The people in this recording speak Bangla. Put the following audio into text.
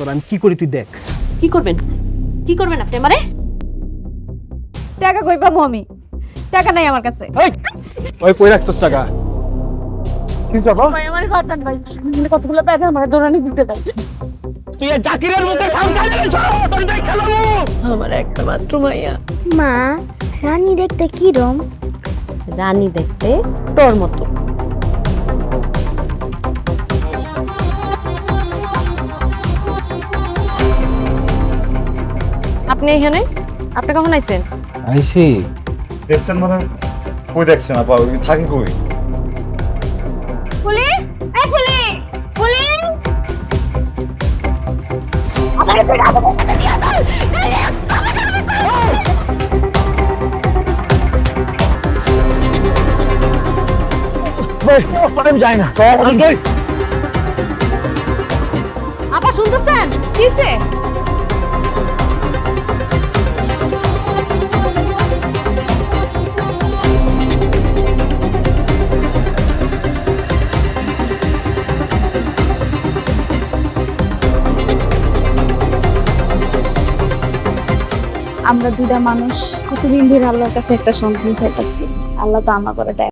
তোর আমি কি করি তুই দেখ। কি করবেন? কি করবেন আপনি আমারে? টাকা কই পাবো আমি? টাকা নাই আমার কাছে। ওই কই রাখছস টাকা? কি ভাই আমার বাঁচান ভাই। কতগুলো টাকা আমার দৌড়ানি দিতে দেয়। তুই জাকিরের মতো খাম খাইলে তোর দেখ খেলাবো আমার একটা মাত্র মাইয়া। মা রানী দেখতে কিরম? রানী দেখতে তোর মতো। আপনি এখানে? আপনি কখন আইছেন? আইছি। দেখছেন মানে? কই দেখছেন আপা? ওই থাকি কই? ফুলি? এই ফুলি! ফুলি! আমি যাই না। আপা শুনতেছেন? কিসে আমরা দুইটা মানুষ কতদিন ধরে আল্লাহর কাছে একটা সন্তান চাইতেছি। আল্লাহ তো আমার করে দেয়।